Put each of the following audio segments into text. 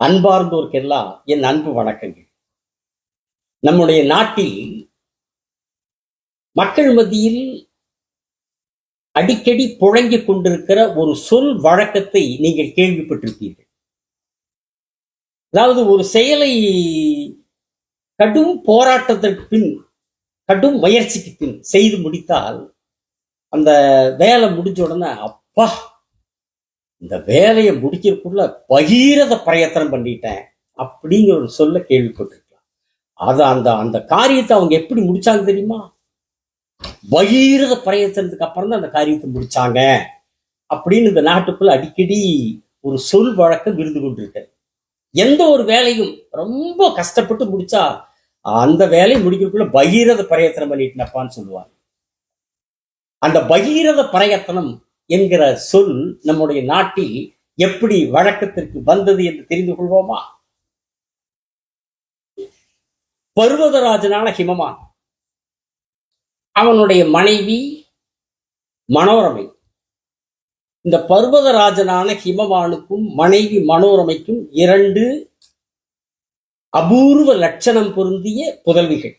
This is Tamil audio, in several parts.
அன்பார்ந்தோர்க்கெல்லாம் என் அன்பு வணக்கங்கள். நம்முடைய நாட்டில் மக்கள் மத்தியில் அடிக்கடி புழங்கிக் கொண்டிருக்கிற ஒரு சொல் வழக்கத்தை நீங்கள் கேள்விப்பட்டிருப்பீர்கள். அதாவது ஒரு செயலை கடும் போராட்டத்திற்கு பின் கடும் முயற்சிக்கு பின் செய்து முடித்தால் அந்த வேலை முடிஞ்ச உடனே அப்பா! இந்த வேலையை முடிக்கிறதுக்குள்ள பகீரத பிரயத்தனம் பண்ணிட்டேன் அப்படிங்கிற ஒரு சொல்ல கேள்விப்பட்டிருக்கலாம். அதை அந்த அந்த காரியத்தை அவங்க எப்படி முடிச்சாங்க தெரியுமா? பகீரத பிரயத்தனத்துக்கு அப்புறம் தான் அந்த காரியத்தை முடிச்சாங்க அப்படின்னு இந்த நாட்டுக்குள்ள அடிக்கடி ஒரு சொல் வழக்கம் இருந்து கொண்டிருக்கு எந்த ஒரு வேலையும் ரொம்ப கஷ்டப்பட்டு முடிச்சா அந்த வேலையை முடிக்கிறதுக்குள்ள பகீரத பிரயத்தனம் பண்ணிட்டுனப்பான்னு சொல்லுவாங்க. அந்த பகீரத பிரயத்தனம் என்கிற சொல் நம்முடைய நாட்டில் எப்படி வழக்கத்திற்கு வந்தது என்று தெரிந்து கொள்வோமா? பர்வதராஜனான ஹிமமான் அவனுடைய மனைவி மனோரமை. இந்த பர்வதராஜனான ஹிமவானுக்கும் மனைவி மனோரமைக்கும் இரண்டு அபூர்வ லட்சணம் பொருந்திய புதல்விகள்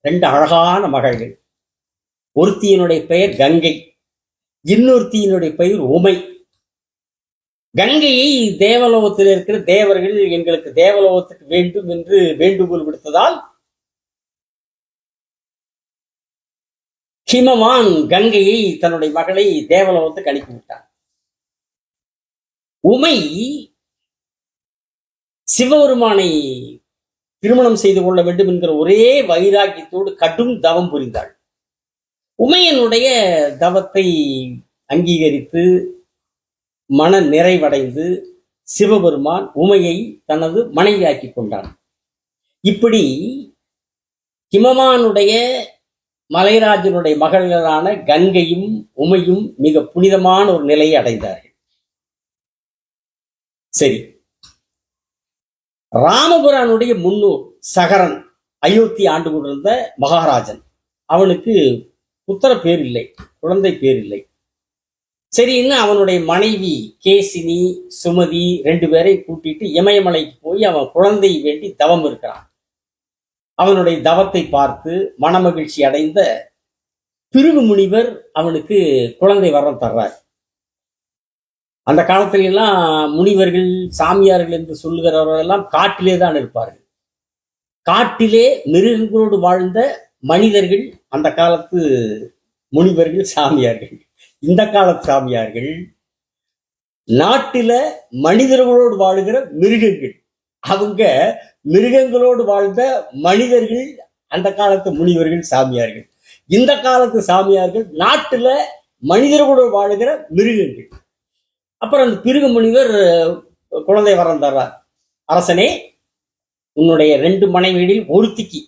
ரெண்டு அழகான மகள்கள். ஒருத்தியினுடைய பெயர் கங்கை இன்னொருத்தியினுடைய பெயர் உமை. கங்கையை தேவலோகத்தில் இருக்கிற தேவர்கள் எங்களுக்கு தேவலோகத்துக்கு வேண்டும் என்று வேண்டுகோள் விடுத்ததால் ஹிமவான் கங்கையை தன்னுடைய மகளை தேவலோகத்துக்கு அனுப்பிவிட்டான். உமை சிவபெருமானை திருமணம் செய்து கொள்ள வேண்டும் என்கிற ஒரே வைராக்கியத்தோடு கடும் தவம் புரிந்தாள். உமையனுடைய தவத்தை அங்கீகரித்து மன நிறைவடைந்து சிவபெருமான் உமையை தனது மனைவியாக்கி கொண்டான். இப்படி ஹிமமானுடைய மலைராஜனுடைய மகள்களான கங்கையும் உமையும் மிக புனிதமான ஒரு நிலையை அடைந்தார்கள். சரி. ராமபுரானுடைய முன்னோர் சகரன் அயோத்தி ஆண்டு கொண்டிருந்த மகாராஜன். அவனுக்கு புத்திர பேர் இல்லை குழந்தை பேர் இல்லை. சரின்னு அவனுடைய மனைவி கேசினி சுமதி ரெண்டு பேரை கூட்டிட்டு இமயமலைக்கு போய் அவன் குழந்தை வேண்டி தவம் இருக்கிறான். அவனுடைய தவத்தை பார்த்து மனமகிழ்ச்சி அடைந்த பிருகு முனிவர் அவனுக்கு குழந்தை வரம் தர்றார். அந்த காலத்துல எல்லாம் முனிவர்கள் சாமியார்கள் என்று சொல்லுகிறவர்கள் எல்லாம் காட்டிலே தான் இருப்பார்கள். காட்டிலே மிருகங்களோடு வாழ்ந்த மனிதர்கள் அந்த காலத்து முனிவர்கள் சாமியார்கள். இந்த காலத்து சாமியார்கள் நாட்டில மனிதர்களோடு வாழுகிற மிருகங்கள். அவங்க மிருகங்களோடு வாழ்ந்த மனிதர்கள் அந்த காலத்து முனிவர்கள் சாமியார்கள். இந்த காலத்து சாமியார்கள் நாட்டில் மனிதர்களோடு வாழுகிற மிருகங்கள். அப்புறம் அந்த பிருகு முனிவர் குழந்தை வரம் தர்றார். அரசனே உன்னுடைய ரெண்டு மனைவிகளில் ஒருத்திக்கு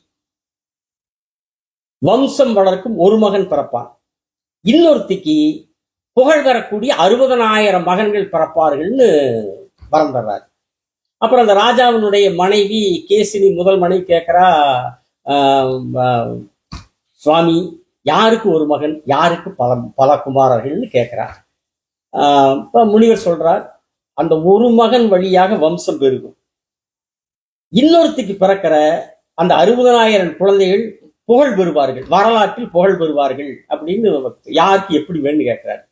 வம்சம் வளர்க்கும் ஒரு மகன் பிறப்பான். இன்னொருத்திக்கு புகழ் பெறக்கூடிய அறுபதனாயிரம் மகன்கள் பிறப்பார்கள்னு வரம் தர்றார். அப்புறம் அந்த ராஜாவினுடைய மனைவி கேசினி முதல் மனைவி கேட்குறா சுவாமி யாருக்கு ஒரு மகன் யாருக்கு பல பல குமாரர்கள்னு கேட்குறார் இப்போ முனிவர் சொல்றார் அந்த ஒரு மகன் வழியாக வம்சம் பெருகும். இன்னொருத்திக்கு பிறக்கிற அந்த அறுபதனாயிரம் குழந்தைகள் புகழ் பெறுவார்கள். வரலாற்றில் புகழ் பெறுவார்கள் அப்படின்னு யாருக்கு எப்படி வேணும்னு கேட்கிறாரு.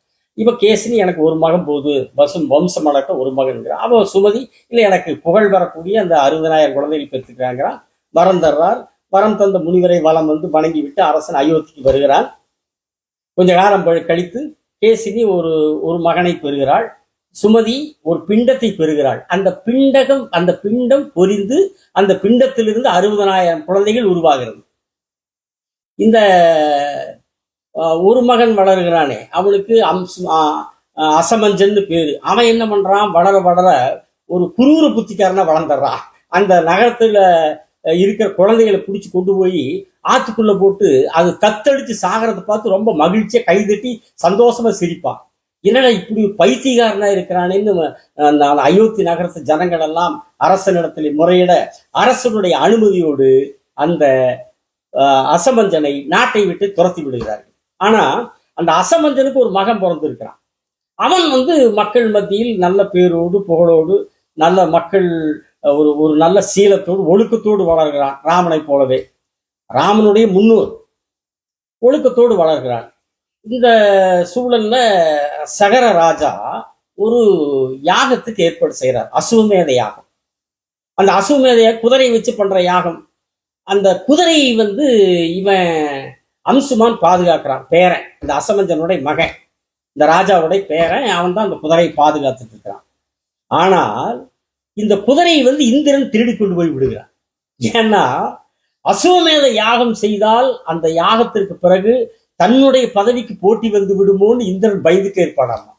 இப்ப கேசினி எனக்கு ஒரு மகன் போகுது வசம் வம்சம் வளர்க்க ஒரு மகன்கிறார் அவ சுமதி இல்லை எனக்கு புகழ் வரக்கூடிய அந்த அறுபதனாயிரம் குழந்தைகள் பெற்றுக்கிறாங்கிறான் வரம் தர்றார். வரம் தந்த முனிவரை வலம் வந்து வணங்கி விட்டு அரசன் அயோத்திக்கு வருகிறான். கொஞ்ச காலம் கழித்து கேசினி ஒரு ஒரு மகனை பெறுகிறாள். சுமதி ஒரு பிண்டத்தை பெறுகிறாள். அந்த பிண்டகம் அந்த பிண்டம் பொரிந்து அந்த பிண்டத்திலிருந்து அறுபதனாயிரம் குழந்தைகள் உருவாகிறது. இந்த ஒரு மகன் வளர்கிறானே அவனுக்கு அம்ச அசமஞ்சன்னு பேரு. அவன் என்ன பண்றான்? வளர வளர ஒரு குரூர புத்திக்காரனா வளர்ந்துடுறான். அந்த நகரத்துல இருக்கிற குழந்தைகளை பிடிச்சி கொண்டு போய் ஆற்றுக்குள்ளே போட்டு அது தத்தடிச்சு சாகிறத பார்த்து ரொம்ப மகிழ்ச்சியா கைதட்டி சந்தோஷமா சிரிப்பான். என்னடா இப்படி பைத்தியகாரனா இருக்கிறானேன்னு அந்த அயோத்தி நகரத்து ஜனங்கள் எல்லாம் அரசனிடத்தில் முறையிட அரசனுடைய அனுமதியோடு அந்த அசமஞ்சனை நாட்டை விட்டு துரத்தி விடுகிறார்கள். ஆனா அந்த அசமஞ்சனுக்கு ஒரு மகன் பிறந்திருக்கிறான். அவன் வந்து மக்கள் மத்தியில் நல்ல பேரோடு புகழோடு நல்ல மக்கள் ஒரு ஒரு நல்ல சீலத்தோடு ஒழுக்கத்தோடு வளர்கிறான் ராமனை போலவே. ராமனுடைய முன்னோர் ஒழுக்கத்தோடு வளர்கிறான் இந்த சூழல்ல சகர ராஜா ஒரு யாகத்துக்கு ஏற்பாடு செய்கிறார். அசுவமேத யாகம். அந்த அசுவமேதையை குதிரை வச்சு பண்ற யாகம் அந்த குதிரையை வந்து இவன் அம்சுமான் பாதுகாக்கிறான் பேரன். இந்த அசமஞ்சனுடைய மகன். இந்த ராஜாவுடைய பேரன் அவன் தான் அந்த குதிரையை பாதுகாத்துட்டு இருக்கிறான். ஆனால் இந்த குதிரையை வந்து இந்திரன் திருடி கொண்டு போய் விடுகிறான். ஏன்னா அசுவமேத யாகம் செய்தால் அந்த யாகத்திற்கு பிறகு தன்னுடைய பதவிக்கு போட்டி வந்து விடுமோன்னு இந்திரன் பயந்துக்கு ஏற்பாடாமா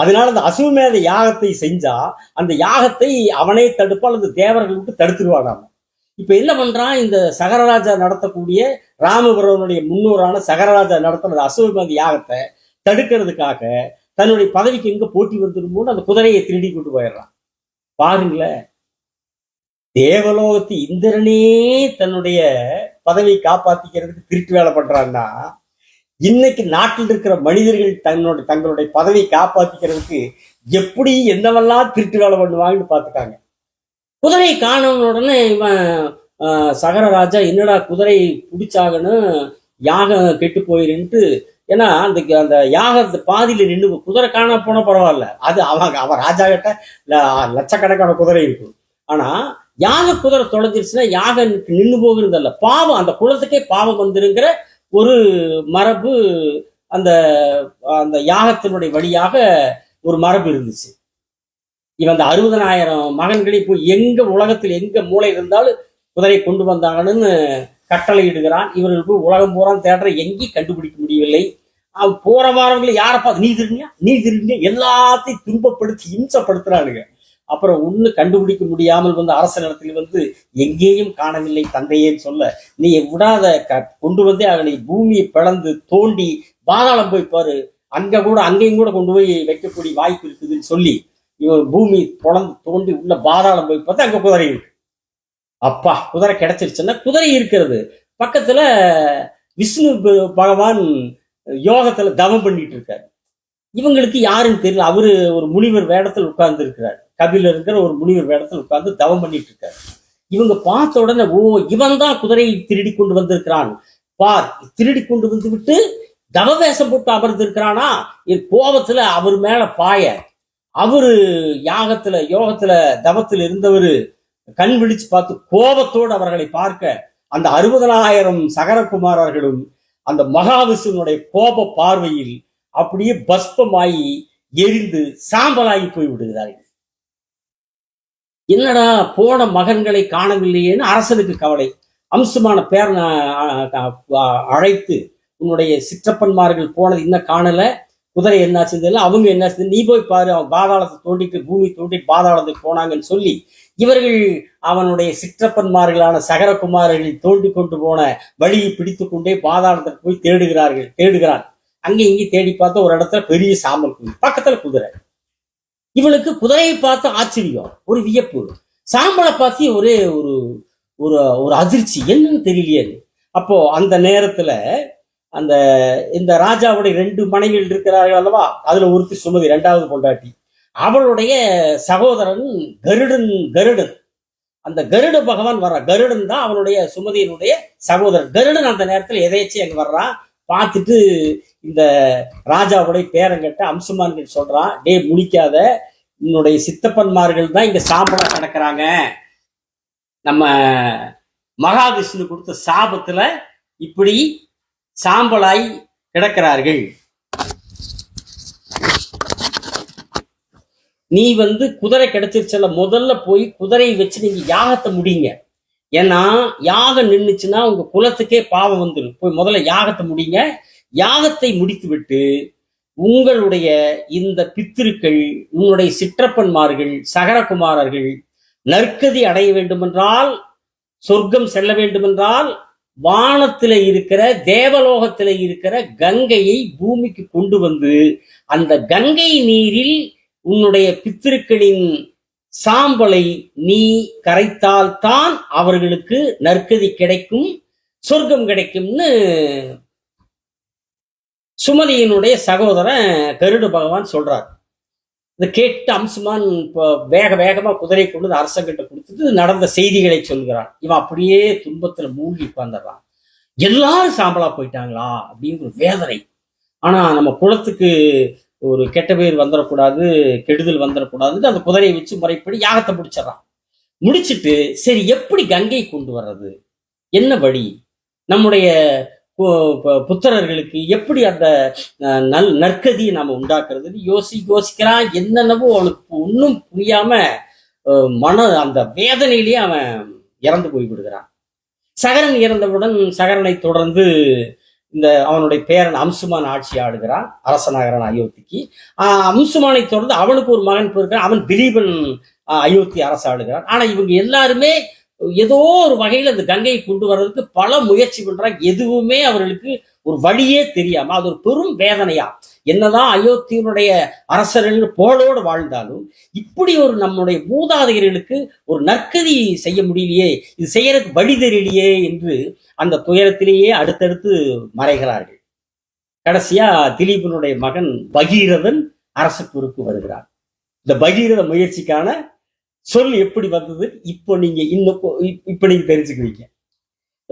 அதனால அந்த அசுவமேத யாகத்தை செஞ்சா அந்த யாகத்தை அவனே தடுப்பால் அந்த தேவர்கள் விட்டு தடுத்துருவானாமா? இப்ப என்ன பண்றான் இந்த சகரராஜா நடத்தக்கூடிய ராமபுரவனுடைய முன்னோரான சகரராஜா நடத்துறது அசுவமேத யாகத்தை தடுக்கிறதுக்காக தன்னுடைய பதவிக்கு எங்க போட்டி வந்துடுமோன்னு அந்த குதிரையை திருடி கொண்டு போயிடுறான். பாருங்களேன். தேவலோகத்து இந்திரனே தன்னுடைய பதவியை காப்பாத்திக்கிறதுக்கு திருட்டு வேலை பண்றான்னா இன்னைக்கு நாட்டில் இருக்கிற மனிதர்கள் தன்னோட தங்களுடைய பதவியை காப்பாத்திக்கிறதுக்கு எப்படி என்னவெல்லாம் திருட்டு வேலை பண்ணுவாங்கன்னு பார்த்துட்டாங்க குதிரை காணவன உடனே இவன் சகர சகரராஜா என்னடா குதிரை பிடிச்சாகன்னு யாகம் கெட்டு போயிருன்ட்டு ஏன்னா அந்த அந்த யாகத்து பாதியில் நின்று குதிரை காண போன பரவாயில்ல. அது அவங்க அவன் ராஜா கிட்ட லட்சக்கணக்கான குதிரை இருக்கும். ஆனா யாக குதிரை தொலைஞ்சிருச்சுன்னா யாகம் நின்று போகிறதல்ல பாவம் அந்த குலத்துக்கே பாவம் வந்துருங்கிற ஒரு மரபு அந்த அந்த யாகத்தினுடைய வழியாக ஒரு மரபு இருந்துச்சு. இவன் அந்த அறுபதனாயிரம் மகன்கள் போய் எங்க உலகத்தில் எங்க மூளை இருந்தாலும் குதிரை கொண்டு வந்தாங்கன்னு கட்டளை இடுகிறான் இவர்கள் போய் உலகம் பூரா தேடுற எங்கேயும் கண்டுபிடிக்க முடியவில்லை. அவன் போற வாரங்களை யாரை பார்த்து நீ திருடியா நீ திருடியா எல்லாத்தையும் துன்பப்படுத்தி இம்சப்படுத்துறானுங்க. அப்புறம் ஒன்று கண்டுபிடிக்க முடியாமல் வந்து அரசனிடத்தில் வந்து எங்கேயும் காணவில்லை தந்தையேன்னு சொல்ல நீ விடாத க- கொண்டு வந்தே அவனை பூமியை பிளந்து தோண்டி பாதாளம் போய் பாரு. அங்க கூட அங்கேயும் கூட கொண்டு போய் வைக்கக்கூடிய வாய்ப்பு இருக்குதுன்னு சொல்லி இவன் பூமி பொழந்து தோண்டி உள்ள பாதாளம் போய் பார்த்தா அங்க குதிரை இருக்கு. அப்பா குதிரை கிடைச்சிருச்சுன்னா குதிரை இருக்கிறது. பக்கத்துல விஷ்ணு பகவான் யோகத்துல தவம் பண்ணிட்டு இருக்காரு. இவங்களுக்கு யாருன்னு தெரியல. அவரு ஒரு முனிவர் வேடத்தில் உட்கார்ந்து இருக்கிறார். கபில இருக்கிற ஒரு முனிவர் வேடத்தில் உட்கார்ந்து தவம் பண்ணிட்டு இருக்காரு. இவங்க பார்த்த உடனே ஓ இவன் தான் குதிரையை திருடி கொண்டு வந்திருக்கிறான். பார் திருடி கொண்டு வந்து விட்டு தவவேஷம் போட்டு அமர்ந்திருக்கிறானா? என் கோபத்துல அவர் மேல பாய. அவரு யாகத்துல யோகத்துல தவத்தில் இருந்தவர் கண் விழிச்சு பார்த்து கோபத்தோடு அவர்களை பார்க்க அந்த அறுபதனாயிரம் சகரகுமாரர்களும் அந்த மகாவிஷ்ணுனுடைய கோப பார்வையில் அப்படியே பஸ்பமாயி எரிந்து சாம்பலாகி போய் விடுகிறார்கள். என்னடா போன மகன்களை காணவில்லையேன்னு அரசனுக்கு கவலை. அம்சமான பேரனை அழைத்து உன்னுடைய சிற்றப்பன்மார்கள் போனது இன்னும் காணலை. குதிரை என்னாச்சுன்னு தெரியல. அவங்க என்னாச்சு நீ போய் பாரு அவன் பாதாளத்தை தோண்டிட்டு பூமி தோண்டி பாதாளத்துக்கு போனாங்கன்னு சொல்லி இவர்கள் அவனுடைய சிற்றப்பன்மார்களான சகரகுமாரர்கள் தோண்டி கொண்டு போன வழியை பிடித்து கொண்டே பாதாளத்துக்கு போய் தேடுகிறார்கள் தேடுகிறான். அங்கே இங்கே தேடி பார்த்தா ஒரு இடத்துல பெரிய சாம்பல் குதி பக்கத்துல குதிரை. இவளுக்கு குதிரையை பார்த்து ஆச்சரியம் ஒரு வியப்பு. சாம்பலை பார்த்து ஒரே ஒரு ஒரு ஒரு அதிர்ச்சி. என்னன்னு தெரியலையே. அப்போ அந்த நேரத்துல அந்த இந்த ராஜாவுடைய ரெண்டு மனைவிகள் இருக்கிறார்கள் அல்லவா? அதுல ஒருத்தி சுமதி ரெண்டாவது பொண்டாட்டி. அவளுடைய சகோதரன் கருடன் கருடன். அந்த கருட பகவான் வர்றான் கருடன் தான் அவனுடைய சுமதியினுடைய சகோதரன். கருடன் அந்த நேரத்தில் எதேச்சும் அங்கே வர்றான் பார்த்துட்டு இந்த ராஜாவுடைய பேரங்கிட்ட அம்சமான்கிட்ட சொல்றான் டே முடிக்காத என்னுடைய சித்தப்பன்மார்கள் தான் இங்க சாம்பலா கிடக்குறாங்க. நம்ம மகாவிஷ்ணு கொடுத்த சாபத்துல இப்படி சாம்பலாய் கிடக்கிறார்கள். நீ வந்து குதிரை கிடைச்சிருச்சல முதல்ல போய் குதிரையை வச்சு நீங்க யாகத்தை முடிங்க. ஏன்னா யாகம் நின்றுச்சுன்னா உங்க குலத்துக்கே பாவம் வந்துடும் போய் முதல்ல யாகத்தை முடிங்க. யாகத்தை முடித்து விட்டு உங்களுடைய இந்த பித்திருக்கள் உன்னுடைய சிற்றப்பன்மார்கள் சகரகுமாரர்கள் நற்கதி அடைய வேண்டுமென்றால் சொர்க்கம் செல்ல வேண்டுமென்றால் வானத்துல இருக்கிற தேவலோகத்துல இருக்கிற கங்கையை பூமிக்கு கொண்டு வந்து அந்த கங்கை நீரில் உன்னுடைய பித்திருக்களின் சாம்பலை நீ கரைத்தால் தான் அவர்களுக்கு நற்கதி கிடைக்கும் சொர்க்கம் கிடைக்கும்னு சுமதியினுடைய சகோதரன் கருடு பகவான் சொல்றார். இதை கேட்டு அம்சுமான் இப்போ வேக வேகமாக குதிரை கொண்டு வந்து அரசங்கிட்ட கொடுத்துட்டு நடந்த செய்திகளை சொல்கிறான். இவன் அப்படியே துன்பத்தில் மூழ்கி உட்கார்ந்துடுறான். எல்லாரும் சாம்பலா போயிட்டாங்களா அப்படின்னு ஒரு வேதனை. ஆனால் நம்ம குலத்துக்கு ஒரு கெட்ட பேர் வந்துடக்கூடாது கெடுதல் வந்துடக்கூடாதுன்னு அந்த குதிரையை வச்சு முறைப்படி யாகத்தை முடிச்சிடறான். முடிச்சுட்டு சரி எப்படி கங்கை கொண்டு வர்றது? என்ன வழி? நம்முடைய புத்திரர்களுக்கு எப்படி அந்த நல் நற்கதியை நாம உண்டாக்குறதுன்னு யோசி யோசிக்கிறான். என்னென்னவோ அவனுக்கு ஒன்றும் புரியாம மன அந்த வேதனையிலேயே அவன் இறந்து போய் விடுகிறான் சகரன் இறந்தவுடன் சகரனை தொடர்ந்து இந்த அவனுடைய பேரன் அம்சுமான் ஆட்சி ஆடுகிறான் அரசநகரன் அயோத்திக்கு. ஆஹ் அம்சுமானை தொடர்ந்து அவனுக்கு ஒரு மகன் போயிருக்கிறான். அவன் திலீபன் அயோத்தி அயோத்தி அரசாடுகிறான் ஆனா இவங்க எல்லாருமே ஏதோ ஒரு வகையில அந்த கங்கையை கொண்டு வர்றதுக்கு பல முயற்சி பண்றாங்க. எதுவுமே அவர்களுக்கு ஒரு வழியே தெரியாம அது ஒரு பெரும் வேதனையா? என்னதான் அயோத்தியனுடைய அரசர்கள் புகழோடு வாழ்ந்தாலும் இப்படி ஒரு நம்முடைய மூதாதையர்களுக்கு ஒரு நற்கதி செய்ய முடியலையே இது செய்யறதுக்கு வழி தெரியலையே என்று அந்த துயரத்திலேயே அடுத்தடுத்து மறைகிறார்கள். கடைசியா திலீபனுடைய மகன் பகீரதன் அரசு பொறுப்பு வருகிறார். இந்த பகீரத முயற்சிக்கான சொல் எப்படி வந்தது? இப்போ நீங்க இன்னும் இப்போ இப்- நீங்க தெரிஞ்சுக்குவீங்க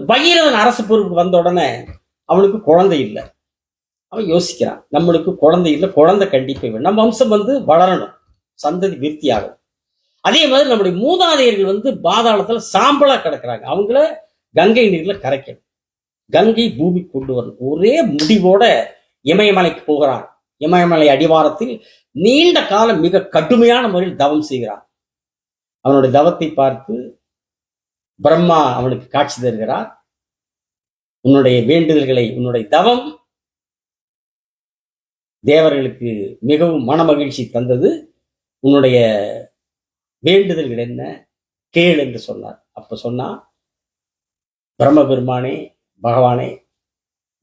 பகீரவன் அரசு பொறுப்பு வந்த உடனே அவனுக்கு குழந்தை இல்லை. அவன் யோசிக்கிறான். நம்மளுக்கு குழந்தை இல்லை குழந்தை கண்டிப்பாக வேணும். நம்ம வம்சம் வந்து வளரணும். சந்ததி விருத்தியாகும் அதே மாதிரி நம்முடைய மூதாதையர்கள் வந்து பாதாளத்தில் சாம்பலாக கிடக்கிறாங்க. அவங்கள கங்கை நீரில் கரைக்கணும். கங்கை பூமி கொண்டு வரணும். ஒரே முடிவோட இமயமலைக்கு போகிறான். இமயமலை அடிவாரத்தில் நீண்ட காலம் மிக கடுமையான முறையில் தவம் செய்கிறான். அவனுடைய தவத்தை பார்த்து பிரம்மா அவனுக்கு காட்சி தருகிறார். உன்னுடைய வேண்டுதல்களை உன்னுடைய தவம் தேவர்களுக்கு மிகவும் மனமகிழ்ச்சி தந்தது. உன்னுடைய வேண்டுதல்கள் என்ன? கேள் என்று சொன்னார். அப்ப சொன்னா பிரம்ம பெருமானே பகவானே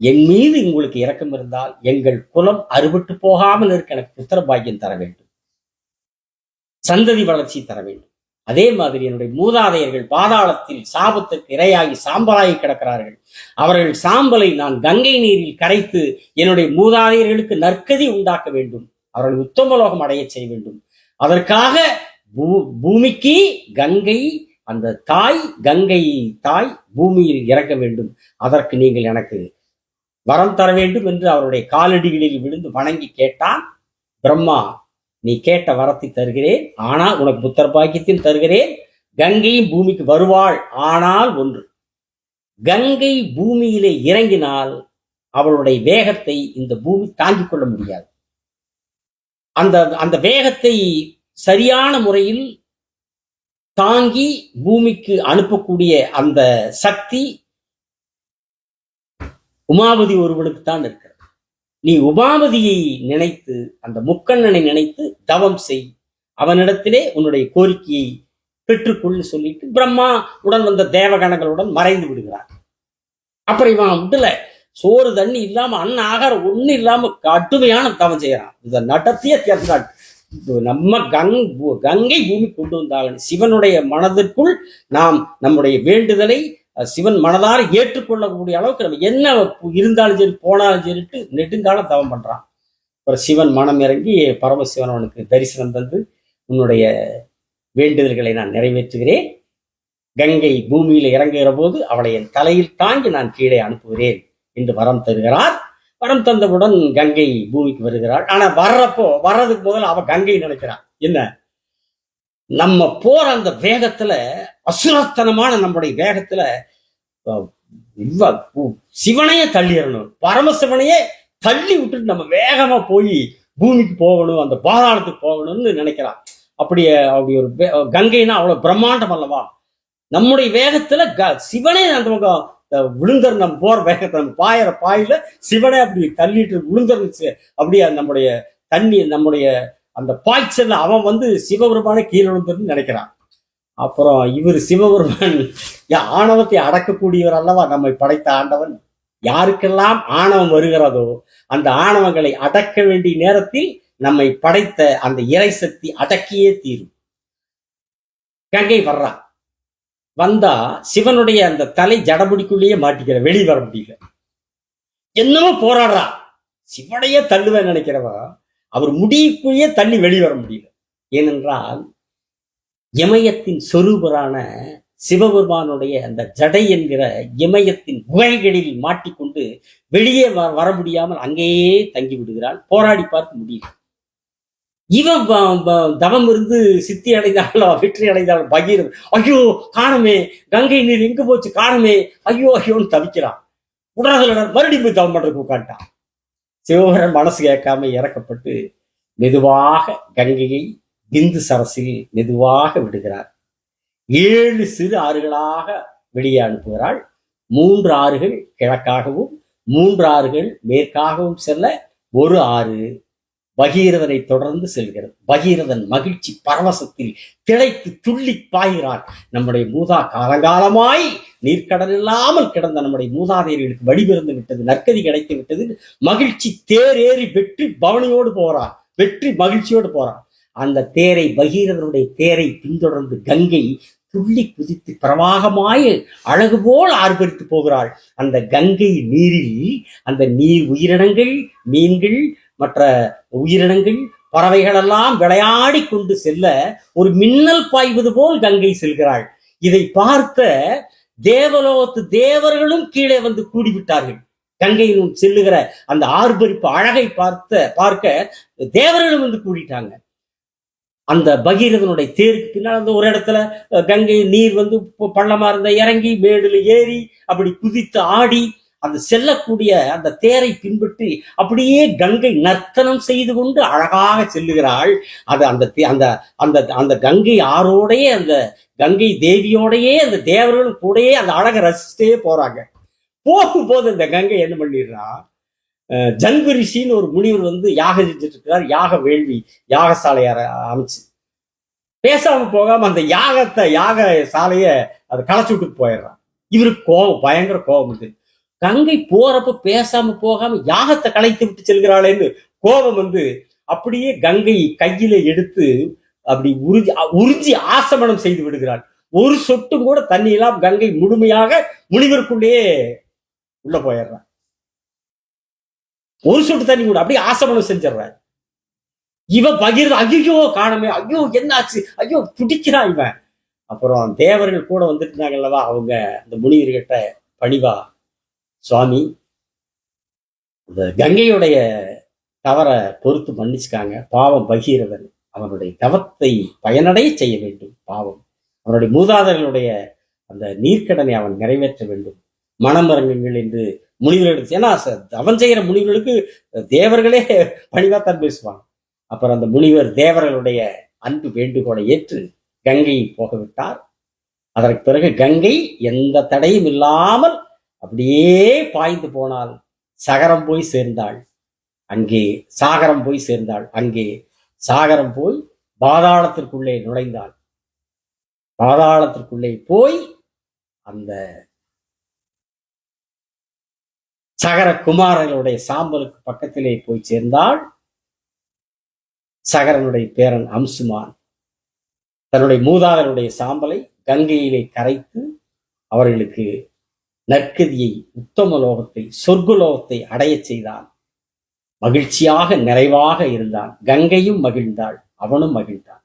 என் மீது உங்களுக்கு இரக்கம் இருந்தால் எங்கள் குலம் அறுபட்டு போகாமல் இருக்க எனக்கு புத்திர பாக்கியம் தர வேண்டும். சந்ததி வளர்ச்சி தர வேண்டும். அதே மாதிரி என்னுடைய மூதாதையர்கள் பாதாளத்தில் சாபத்துக்கு இரையாகி சாம்பலாகி கிடக்கிறார்கள். அவர்கள் சாம்பலை நான் கங்கை நீரில் கரைத்து என்னுடைய மூதாதையர்களுக்கு நற்கதி உண்டாக்க வேண்டும். அவர்கள் உத்தமலோகம் அடைய செய்ய வேண்டும். அதற்காக பூ- பூமிக்கு கங்கை அந்த தாய் கங்கை தாய் பூமியில் இறங்க வேண்டும். அதற்கு நீங்கள் எனக்கு வரம் தர வேண்டும் என்று அவருடைய காலடிகளில் விழுந்து வணங்கி கேட்டான். பிரம்மா நீ கேட்ட வரத்தை தருகிறேன் ஆனால் உனக்கு புத்தர் பாக்கியத்தையும் தருகிறேன். கங்கையும் பூமிக்கு வருவாள் ஆனால் ஒன்று. கங்கை பூமியிலே இறங்கினால் அவளுடைய வேகத்தை இந்த பூமி தாங்கிக் கொள்ள முடியாது. அந்த அந்த வேகத்தை சரியான முறையில் தாங்கி பூமிக்கு அனுப்பக்கூடிய அந்த சக்தி உமாபதி ஒருவனுக்கு தான் இருக்கு. நீ உபாமதியை நினைத்து அந்த முக்கண்ணனை நினைத்து தவம் செய். அவனிடத்திலே உன்னுடைய கோரிக்கையை பெற்றுக்கொள்ளு சொல்லிட்டு பிரம்மா உடன் வந்த தேவகணங்களுடன் மறைந்து விடுகிறார். அப்புறம் இவன் விடல சோறு தண்ணி இல்லாம அன்ன ஆகாரம் ஒண்ணு இல்லாம கடுமையான தவம் செய்யறான். இதை நடத்திய தேர்ந்தாள் நம்ம கங் கங்கை பூமி கொண்டு வந்தாங்க சிவனுடைய மனதிற்குள் நாம் நம்முடைய வேண்டுதலை சிவன் மனதார ஏற்றுக்கொள்ளக்கூடிய அளவுக்கு நம்ம என்ன இருந்தாலும் சரி போனாலும் சரிட்டு நெடுங்காலம் தவம் பண்றான். அப்புறம் சிவன் மனம் இறங்கி பரமசிவன் அவனுக்கு தரிசனம் தந்து உன்னுடைய வேண்டுதல்களை நான் நிறைவேற்றுகிறேன். கங்கை பூமியில இறங்குகிற போது அவளை என் தலையில் தாங்கி நான் கீழே அனுப்புகிறேன் என்று வரம் தருகிறார். வரம் தந்தவுடன் கங்கை பூமிக்கு வருகிறாள். ஆனா வர்றப்போ வர்றதுக்கு முதல்ல அவ கங்கை நினைக்கிறான் என்ன? நம்ம போற அந்த வேகத்துல அசுரத்தனமான நம்முடைய வேகத்துல சிவனையே தள்ளிடணும் பரமசிவனையே தள்ளி விட்டுட்டு நம்ம வேகமா போய் பூமிக்கு போகணும் அந்த பாதாளத்துக்கு போகணும்னு நினைக்கிறான். அப்படியே அப்படி ஒரு கங்கைனா அவ்வளவு பிரம்மாண்டம் அல்லவா? நம்முடைய வேகத்துல க- சிவனே அந்த பக்கம் விழுந்தர் நம்ம போற வேகத்தை நம்ம பாயிற பாயில சிவனே அப்படி தள்ளிட்டு விழுந்துருந்துச்சு அப்படியே நம்முடைய தண்ணி நம்முடைய அந்த பாய்ச்சல் அவன் வந்து சிவபெருமானே கீழே விழுந்துருன்னு நினைக்கிறான். அப்புறம் இவர் சிவபெருமான் ஆணவத்தை அடக்கக்கூடியவர் அல்லவா நம்மை படைத்த ஆண்டவன்? யாருக்கெல்லாம் ஆணவம் வருகிறதோ அந்த ஆணவங்களை அடக்க வேண்டிய நேரத்தில் நம்மை படைத்த அந்த இறை சக்தி அடக்கியே தீரும். கங்கை வர்றா. வந்தா சிவனுடைய அந்த தலை ஜடபுடிக்குள்ளேயே மாட்டிக்கிற வெளி வர முடியல. என்னமோ போராடுறா. சிவனையே தள்ளுவேன் நினைக்கிறவா அவர் முடிக்குள்ளேயே தள்ளி வெளிவர முடியல. ஏனென்றால் இமயத்தின் சொரூபரான சிவபெருமானுடைய அந்த ஜடை என்கிற இமயத்தின் குகைகளில் மாட்டிக்கொண்டு வெளியே வ- வர முடியாமல் அங்கேயே தங்கி விடுகிறாள் போராடி பார்க்க முடியல. இவன் தவம் இருந்து சித்தி அடைந்தாலோ வெற்றி அடைந்தாலும் பகீரன். ஐயோ காணமே கங்கை நீர் எங்க போச்சு காணமே. ஐயோ ஐயோன்னு தவிக்கிறான் உடனே மறுபடியும் போய் தவம் பண்றதுக்கு உட்காந்துட்டான் சிவபெருமான் மனசு கேட்காம இறக்கப்பட்டு மெதுவாக கங்கையை பிந்து சரசில் மெதுவாக விடுகிறார். ஏழு சிறு ஆறுகளாக வெளியே அனுப்புகிறாள். மூன்று ஆறுகள் கிழக்காகவும் மூன்று ஆறுகள் மேற்காகவும் செல்ல ஒரு ஆறு பகீரதனை தொடர்ந்து செல்கிறது. பகீரதன் மகிழ்ச்சி பரவசத்தில் திளைத்து துள்ளி பாய்கிறார் நம்முடைய மூதா காலங்காலமாய் நீர்க்கடல் இல்லாமல் கிடந்த நம்முடைய மூதாதையர்களுக்கு வழிபிறந்து விட்டது நற்கதி கிடைத்து விட்டது. மகிழ்ச்சி தேரேறி வெற்றி பவனியோடு போறார் வெற்றி மகிழ்ச்சியோடு போறார் அந்த தேரை பகீரதனுடைய தேரை பின்தொடர்ந்து கங்கை துள்ளி குதித்து பிரவாகமாய் அழகு போல் ஆர்ப்பரித்து போகிறாள். அந்த கங்கை நீரில் அந்த நீர் உயிரினங்கள் மீன்கள் மற்ற உயிரினங்கள் பறவைகளெல்லாம் விளையாடி கொண்டு செல்ல ஒரு மின்னல் பாய்வது போல் கங்கை செல்கிறாள். இதை பார்த்த தேவலோகத்து தேவர்களும் கீழே வந்து கூடிவிட்டார்கள். கங்கையினும் செல்லுகிற அந்த ஆர்ப்பரிப்பு அழகை பார்த்த பார்க்க தேவர்களும் வந்து கூடிட்டாங்க. அந்த பகீரதனுடைய தேருக்கு பின்னால் அந்த ஒரு இடத்துல கங்கை நீர் வந்து பள்ளமாக பள்ளமா இருந்த இறங்கி மேடுல ஏறி அப்படி குதித்து ஆடி அந்த செல்லக்கூடிய அந்த தேரை பின்பற்றி அப்படியே கங்கை நர்த்தனம் செய்து கொண்டு அழகாக செல்லுகிறாள். அது அந்த தே- அந்த அந்த அந்த கங்கை ஆறோடையே அந்த கங்கை தேவியோடையே அந்த தேவர்களும் கூடயே அந்த அழகை ரசிச்சுட்டே போறாங்க. போகும்போது அந்த கங்கை என்ன பண்ணிடுறா? ஜங்கு ரிஷின்னு ஒரு முனிவர் வந்து யாகம் செஞ்சுட்டு இருக்கிறார் யாக வேள்வி யாகசாலையை அர- அமைச்சு. பேசாம போகாம அந்த யாகத்தை யாக சாலைய அதை களைச்சு விட்டு போயிடுறான். இவருக்கு கோபம் பயங்கர கோபம் வந்து கங்கை போறப்ப பேசாம போகாம யாகத்தை கலைத்து விட்டு செல்கிறாளேன்னு கோபம் வந்து அப்படியே கங்கை கையில எடுத்து அப்படி உறிஞ்சி உறிஞ்சி ஆசமனம் செய்து விடுகிறாள். ஒரு சொட்டும் கூட தண்ணி இல்லாம கங்கை முழுமையாக முனிவருக்குள்ளேயே உள்ள போயிடுறான். ஒரு சொட்டு தண்ணி கூட அப்படியே ஆசமனம் செஞ்சிடுறாரு. இவன் பகிர்ந்து ஐயோ காணமே ஐயோ என்னாச்சு? ஐயோ துடிக்கிறான் இவன் அப்புறம் தேவர்கள் கூட வந்துட்டு அல்லவா? அவங்க அந்த முனிவர்கிட்ட பணிவா சுவாமி இந்த கங்கையுடைய தவறை பொறுத்து மன்னிச்சுக்காங்க. பாவம் பகீரவன் அவனுடைய தவத்தை பயனடைய செய்ய வேண்டும் பாவம். அவனுடைய மூதாதர்களுடைய அந்த நீர்க்கடனை அவன் நிறைவேற்ற வேண்டும். மனமரங்குங்கள் என்று முனிவர்களுக்கு ஏன்னா தவம் செய்கிற முனிவர்களுக்கு தேவர்களே பணிவாத்தான் பேசுவாங்க. அப்புறம் அந்த முனிவர் தேவர்களுடைய அன்பு வேண்டுகோளை ஏற்று கங்கை போகவிட்டார். அதற்கு பிறகு கங்கை எந்த தடையும் இல்லாமல் அப்படியே பாய்ந்து போனால் சகரம் போய் சேர்ந்தாள். அங்கே சாகரம் போய் சேர்ந்தாள். அங்கே சாகரம் போய் பாதாளத்திற்குள்ளே நுழைந்தாள். பாதாளத்திற்குள்ளே போய் அந்த சகர குமாரர்களுடைய சாம்பலுக்கு பக்கத்திலே போய் சேர்ந்தாள். சகரனுடைய பேரன் அம்சுமான் தன்னுடைய மூதாதருடைய சாம்பலை கங்கையிலே கரைத்து அவர்களுக்கு நற்கதியை உத்தம லோகத்தை சொர்க்குலோகத்தை அடையச் செய்தான். மகிழ்ச்சியாக நிறைவாக இருந்தான். கங்கையும் மகிழ்ந்தாள். அவனும் மகிழ்ந்தான்.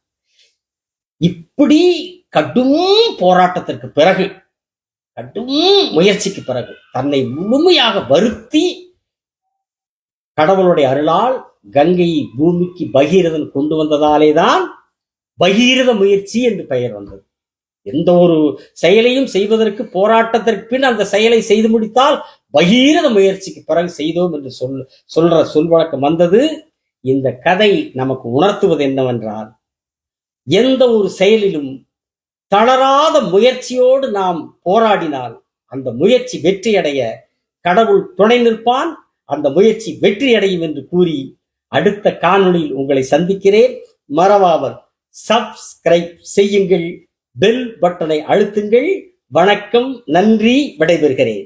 இப்படி கடும் போராட்டத்திற்கு பிறகு கடும் முயற்சிக்கு பிறகு தன்னை முழுமையாக வருத்தி கடவுளுடைய அருளால் கங்கையை பூமிக்கு பகீரதன் கொண்டு வந்ததாலே தான் பகீரத முயற்சி என்று பெயர் வந்தது. எந்த ஒரு செயலையும் செய்வதற்கு போராட்டத்திற்கு பின் அந்த செயலை செய்து முடித்தால் பகீரத முயற்சிக்கு பிறகு செய்தோம் என்று சொல் சொல்ற சொல் வழக்கம் வந்தது. இந்த கதை நமக்கு உணர்த்துவது என்னவென்றால் எந்த ஒரு செயலிலும் தளராத முயற்சியோடு நாம் போராடினால் அந்த முயற்சி வெற்றியடைய கடவுள் துணை நிற்பான். அந்த முயற்சி வெற்றியடையும் என்று கூறி அடுத்த காணொளியில் உங்களை சந்திக்கிறேன். மறவாமல் சப்ஸ்கிரைப் செய்யுங்கள் பெல் பட்டனை அழுத்துங்கள். வணக்கம் நன்றி விடைபெறுகிறேன்.